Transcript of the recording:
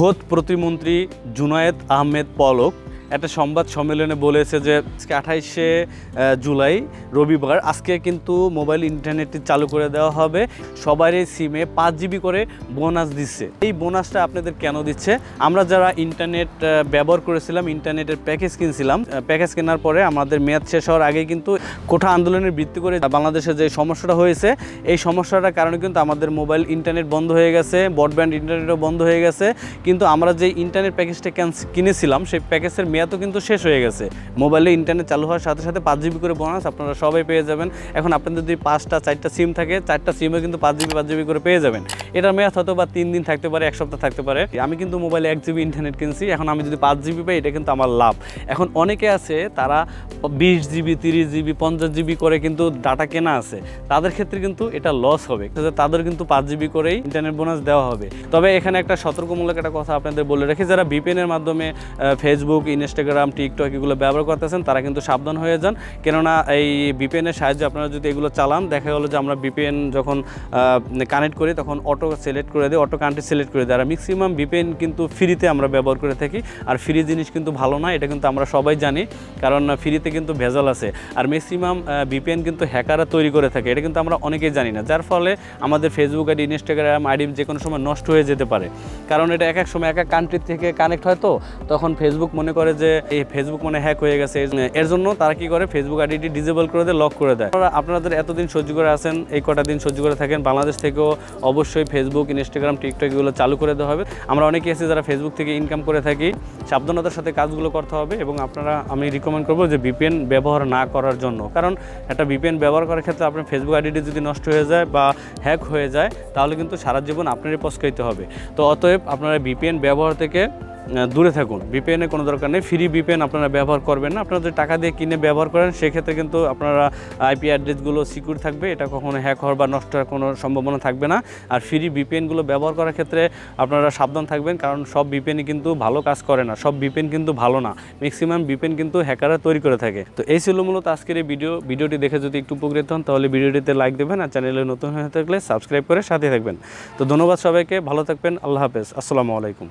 খোদ প্রতিমন্ত্রী জুনায়েদ আহমেদ পলক একটা সংবাদ সম্মেলনে বলেছে যে আজকে আঠাইশে জুলাই রবিবার, আজকে কিন্তু মোবাইল ইন্টারনেটটি চালু করে দেওয়া হবে। সবারই সিমে পাঁচ জিবি করে বোনাস দিচ্ছে। এই বোনাসটা আপনাদের কেন দিচ্ছে? আমরা যারা ইন্টারনেট ব্যবহার করেছিলাম, ইন্টারনেটের প্যাকেজ কিনছিলাম প্যাকেজ কেনার পরে আমাদের মেয়াদ শেষ হওয়ার আগে কিন্তু কোঠা আন্দোলনের ভিত্তি করে বাংলাদেশে যে সমস্যাটা হয়েছে, এই সমস্যাটার কারণে কিন্তু আমাদের মোবাইল ইন্টারনেট বন্ধ হয়ে গেছে ব্রডব্যান্ড ইন্টারনেটও বন্ধ হয়ে গেছে। কিন্তু আমরা যে ইন্টারনেট প্যাকেজটা কিনেছিলাম, সেই প্যাকেজের মেয়াদও কিন্তু শেষ হয়ে গেছে। মোবাইলে ইন্টারনেট চালু হওয়ার সাথে সাথে পাঁচ জিবি করে বোনাস আপনারা সবাই পেয়ে যাবেন। এখন আপনাদের যদি পাঁচটা, চারটা সিম থাকে, চারটা সিমে কিন্তু পাঁচ জিবি পাঁচ জিবি করে পেয়ে যাবেন। এটার মেয়াদ হয়তো বা তিন দিন থাকতে পারে, এক সপ্তাহ থাকতে পারে। আমি কিন্তু মোবাইলে এক জিবি ইন্টারনেট কিনছি, এখন আমি যদি পাঁচ জিবি পাই, এটা কিন্তু আমার লাভ। এখন অনেকে আছে, তারা বিশ জিবি তিরিশ জিবি পঞ্চাশ জিবি করে কিন্তু ডাটা কেনা আছে। তাদের ক্ষেত্রে কিন্তু এটা লস হবে। তাদের কিন্তু পাঁচ জিবি করেই ইন্টারনেট বোনাস দেওয়া হবে। তবে এখানে একটা সতর্কমূলক একটা কথা আপনাদের বলে রাখি, যারা বিপিএনের মাধ্যমে ফেসবুক ইনস্টাগ্রাম, টিকটক এগুলো ব্যবহার করতেছেন, তারা কিন্তু সাবধান হয়ে যান। কেননা এই বিপিএনের সাহায্যে আপনারা যদি এগুলো চালান, দেখা গেলো যে আমরা বিপিএন যখন কানেক্ট করি, তখন অটো সিলেক্ট করে দিই অটো কান্ট্রি সিলেক্ট করে দিই। আর ম্যাক্সিমাম বিপিএন কিন্তু ফ্রিতে আমরা ব্যবহার করে থাকি। আর ফ্রি জিনিস কিন্তু ভালো না, এটা কিন্তু আমরা সবাই জানি। কারণ ফ্রিতে কিন্তু ভেজাল আছে। আর ম্যাক্সিমাম বিপিএন কিন্তু হ্যাকাররা তৈরি করে থাকে, এটা কিন্তু আমরা অনেকেই জানি না। যার ফলে আমাদের ফেসবুক আইডি ইনস্টাগ্রাম আইডি যে কোনো সময় নষ্ট হয়ে যেতে পারে। কারণ এটা এক এক সময় এক এক কান্ট্রি থেকে কানেক্ট হয় তো, তখন ফেসবুক মনে করে যে এই ফেসবুক মানে হ্যাক হয়ে গেছে এর জন্য তারা কি করে? ফেসবুক আইডিটি ডিজেবল করে দেয় লক করে দেয়। আপনাদের এতদিন সহ্য করে আছেন, এই কটা দিন সহ্য করে থাকেন, বাংলাদেশ থেকেও অবশ্যই ফেসবুক ইনস্টাগ্রাম টিকটক এগুলো চালু করে দেওয়া হবে। আমরা অনেকে আছি যারা ফেসবুক থেকে ইনকাম করে থাকি, সাবধানতার সাথে কাজগুলো করতে হবে এবং আপনারা আমি রিকমেন্ড করব যে ভিপিএন ব্যবহার না করার জন্য। কারণ একটা ভিপিএন ব্যবহার করার ক্ষেত্রে আপনার ফেসবুক আইডিটি যদি নষ্ট হয়ে যায় বা হ্যাক হয়ে যায়, তাহলে কিন্তু সারা জীবন আপনারই পস্কাইতে হবে। তো অতএব আপনারা ভিপিএন ব্যবহার থেকে দূরে থাকুন। ভিপিএনের কোনো দরকার নেই। ফ্রি ভিপিএন আপনারা ব্যবহার করবেন না। আপনারা যদি টাকা দিয়ে কিনে ব্যবহার করেন, সেক্ষেত্রে কিন্তু আপনারা আইপি অ্যাড্রেসগুলো সিকিউর থাকবে। এটা কখনো হ্যাক হওয়ার বা নষ্ট হওয়ার কোনো সম্ভাবনা থাকবে না। আর ফ্রি ভিপিএনগুলো ব্যবহার করার ক্ষেত্রে আপনারা সাবধান থাকবেন, কারণ সব ভিপিএনই কিন্তু ভালো কাজ করে না। সব ভিপিএন কিন্তু ভালো না। ম্যাক্সিমাম ভিপিএন কিন্তু হ্যাকাররা তৈরি করে থাকে। তো এই ছিল মূলত আজকের এই ভিডিও ভিডিওটি দেখে যদি একটু উপকৃত হন, তাহলে ভিডিওটিতে লাইক দেবেন আর চ্যানেলে নতুন হয়ে থাকলে সাবস্ক্রাইব করে সাথে থাকবেন। তো ধন্যবাদ সবাইকে। ভালো থাকবেন। আল্লাহ হাফেজ। আসসালামু আলাইকুম।